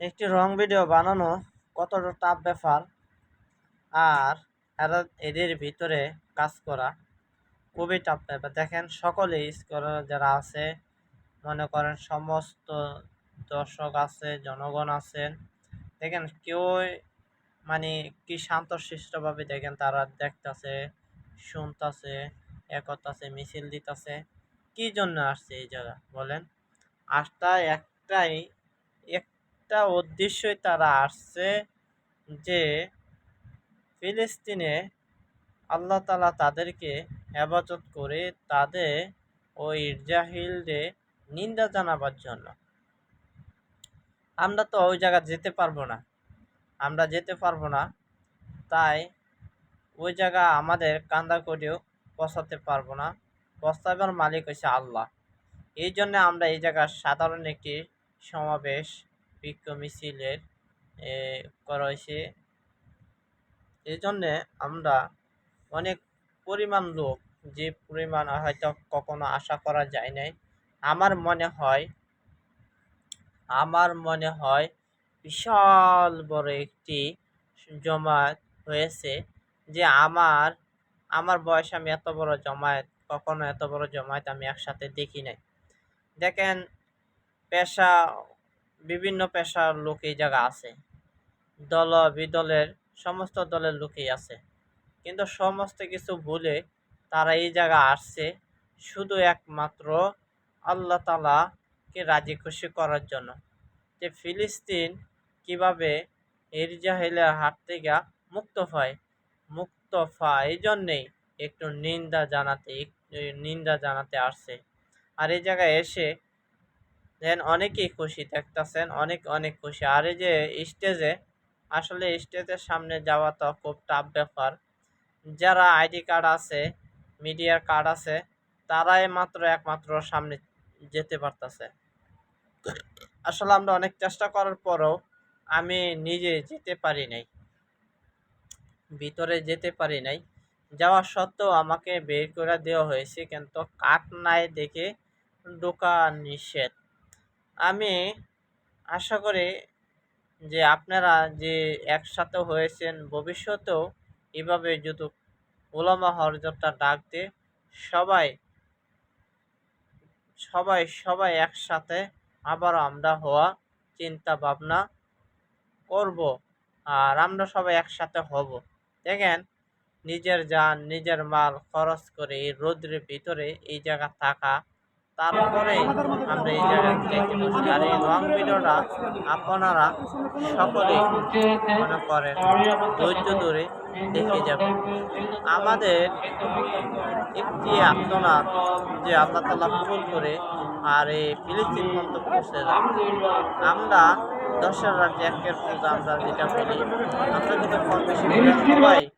একটি রং ভিডিও বানানো কতটা টাফ ব্যাপার আর এরা এদের ভিতরে কাজ করা খুবই টাফ ব্যাপার। দেখেন সকলেই স্কলার যারা আছে, মনে করেন সমস্ত দর্শক আছে, জনগণ আছেন দেখেন কেউ মানে কি শান্তশিষ্টভাবে দেখেন তারা দেখতাছে, শুনতাছে, একতাছে, মিছিল দিতাছে, কি জন্য আসছে এই জায়গা বলেন? আস্থা একটাই একটা উদ্দেশ্যই তারা আসছে যে ফিলিস্তিনে আল্লাহ তালা তাদেরকে হেফাজত করে তাদের ওই ইরজাহিলরে নিন্দা জানাবার জন্য। আমরা তো ওই জায়গা যেতে পারব না। আমরা যেতে পারব না। তাই ওই জায়গা আমাদের কান্দা করেও পৌঁছাতে পারব না। পৌঁছাবার মালিক হচ্ছে আল্লাহ। এই জন্য আমরা এই জায়গার সাধারণ একটি সমাবেশ বিক্ষোভ মিছিলের করা হয়েছে এই জন্যে আমরা অনেক পরিমাণ লোক যে পরিমাণ হয়তো কখনো আশা করা যায় নাই, আমার মনে হয়, আমার মনে হয় বিশাল বড় একটি জমায়েত হয়েছে যে আমার আমার বয়স আমি এত বড় জমায়েত, কখনো এত বড় জমায়েত আমি একসাথে দেখি নাই। দেখেন, পেশা বিভিন্ন পেশার লোক এই জায়গা আছে। দল, বিদলের, সমস্ত দলের লোকই আছে। কিন্তু সমস্ত কিছু ভুলে তারা এই জায়গা আসছে শুধু একমাত্র আল্লাহ তালাকে রাজি খুশি করার জন্য। যে ফিলিস্তিন কীভাবে ইরজাহিলের হাত থেকে মুক্ত হয়, মুক্ত পায় এই জন্যেই একটু নিন্দা জানাতে নিন্দা জানাতে আসছে। আর এই জায়গায় এসে দেন অনেকেই খুশি দেখতেছেন, অনেক অনেক খুশি। আর এই যে স্টেজে আসলে স্টেজের সামনে যাওয়া তো খুব টাফ ব্যাপার। যারা আইডি কার্ড আছে মিডিয়ার কার্ড আছে, তারাই মাত্র একমাত্র সামনে যেতে পারতেছে। আসলে আমরা অনেক চেষ্টা করার পরও আমি নিজে যেতে পারি নাই। ভিতরে যেতে পারি নাই। যাওয়া সত্ত্বেও আমাকে বের করে দেওয়া হয়েছে, কিন্তু কাঠ নাই দেখে ঢোকা নিষেধ। আমি আশা করি যে আপনারা যে একসাথে হয়েছেন, ভবিষ্যতেও এভাবে যদি ওলামা হরজতটা ডাক দিয়ে, সবাই সবাই সবাই একসাথে আবার আমরা হওয়া চিন্তা ভাবনা করব আর আমরা সবাই একসাথে হব। দেখেন, নিজের যান নিজের মাল খরচ করে এই রোদ্রের ভিতরে এই জায়গা থাকা তারপরে আমরা এই জায়গায় যাইতে বসি আর এই লং ভিডিওটা আপনারা সকলে মনে করেন ধৈর্য ধরে দেখে যাবেন। আমাদের একটি আত্মনাথ যে আল্লাহ তালা কবুল করে আর এই ফিলিস্তিন মন্তব্য আমরা দশের রাজ্যে একের পূজা আমরা যেটা বলি আমরা কিন্তু কম বেশি সবাই